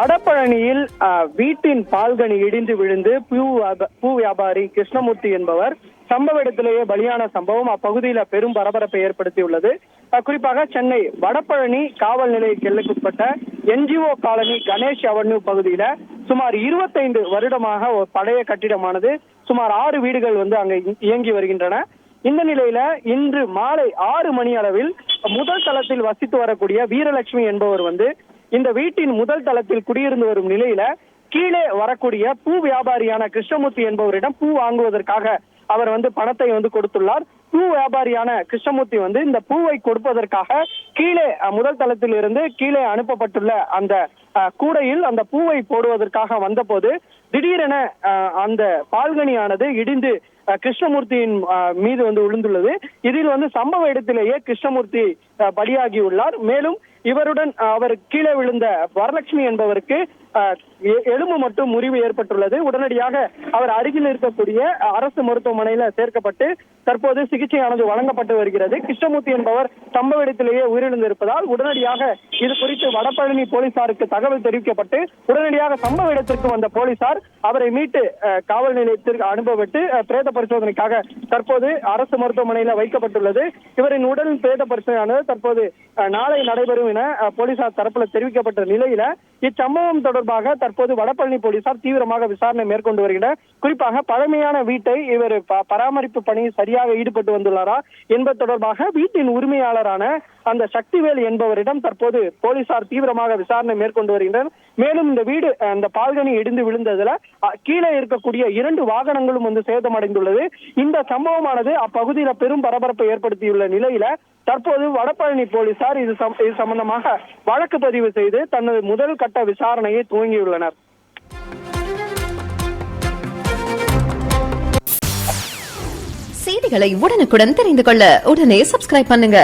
வடபழனியில் வீட்டின் பால்கனி இடிந்து விழுந்து பூ பூ வியாபாரி கிருஷ்ணமூர்த்தி என்பவர் சம்பவ இடத்திலேயே பலியான சம்பவம். அப்பகுதியில பெரும் பரபரப்பை ஏற்படுத்தியுள்ளது. குறிப்பாக சென்னை வடபழனி காவல் நிலைய எல்லைக்குட்பட்ட என்ஜிஓ காலனி கணேஷ் அவென்யூ பகுதியில சுமார் 25 வருடமாக ஒரு பழைய கட்டிடமானது சுமார் ஆறு வீடுகள் வந்து அங்க இயங்கி வருகின்றன. இந்த நிலையில இன்று மாலை ஆறு மணி அளவில் முதல் தளத்தில் வசித்து வரக்கூடிய வீரலட்சுமி என்பவர் வந்து இந்த வீட்டின் முதல் தளத்தில் குடியிருந்து வரும் நிலையில கீழே வரக்கூடிய பூ வியாபாரியான கிருஷ்ணமூர்த்தி என்பவரிடம் பூ வாங்குவதற்காக அவர் வந்து பணத்தை வந்து கொடுத்துள்ளார். பூ வியாபாரியான கிருஷ்ணமூர்த்தி வந்து இந்த பூவை கொடுப்பதற்காக கீழே முதல் தளத்தில் இருந்து கீழே அனுப்பப்பட்டுள்ள அந்த அஹ், கூடையில் அந்த பூவை போடுவதற்காக வந்தபோது திடீரென அஹ், அந்த பால்கனியானது இடிந்து கிருஷ்ணமூர்த்தியின் மீது வந்து விழுந்துள்ளது இதில் வந்து சம்பவ இடத்திலேயே கிருஷ்ணமூர்த்தி அஹ், பலியாகியுள்ளார் மேலும் இவருடன் அவர் கீழே விழுந்த வரலட்சுமி என்பவருக்கு எலும்பு மட்டும் முறிவு ஏற்பட்டுள்ளது. உடனடியாக அவர் அருகில் இருக்கக்கூடிய அரசு மருத்துவமனையில சேர்க்கப்பட்டு தற்போது சிகிச்சையானது வழங்கப்பட்டு வருகிறது. கிருஷ்ணமூர்த்தி என்பவர் சம்பவ இடத்திலேயே உயிரிழந்திருப்பதால் உடனடியாக இது குறித்து வடபழனி போலீசாருக்கு தகவல் தெரிவிக்கப்பட்டு உடனடியாக சம்பவ இடத்திற்கு வந்த போலீசார் அவரை மீட்டு அஹ், காவல் நிலையத்திற்கு அனுபவிட்டு பிரேத பரிசோதனைக்காக தற்போது அரசு மருத்துவமனையில வைக்கப்பட்டுள்ளது. இவரின் உடல் பிரேத பரிசோதனையானது தற்போது அஹ், நாளை நடைபெறும் என போலீசார் தரப்புல தெரிவிக்கப்பட்ட நிலையில இச்சம்பவம் தொடர்பாக தற்போது வடபழனி போலீசார் தீவிரமாக விசாரணை மேற்கொண்டு வருகின்றனர். குறிப்பாக பழமையான வீட்டை இவர் பராமரிப்பு பணி சரியாக ஈடுபட்டு வந்துள்ளாரா என்பது தொடர்பாக வீட்டின் உரிமையாளரான அந்த சக்திவேல் என்பவரிடம் தற்போது போலீசார் தீவிரமாக விசாரணை மேற்கொண்டு வருகின்றனர். மேலும் இந்த வீடு அந்த பால்கனி இடிந்து விழுந்ததுல கீழே இருக்கக்கூடிய இரண்டு வாகனங்களும் வந்து சேதமடைந்துள்ளது. இந்த சம்பவமானது அப்பகுதியில பெரும் பரபரப்பை ஏற்படுத்தியுள்ள நிலையில தற்போது வடபழனி போலீசார் இது இது சம்பந்தமாக வழக்கு பதிவு செய்து தனது முதல் கட்ட விசாரணையை துவங்கியுள்ளனர். செய்திகளை உடனுக்குடன் தெரிந்து கொள்ள உடனே சப்ஸ்கிரைப் பண்ணுங்க.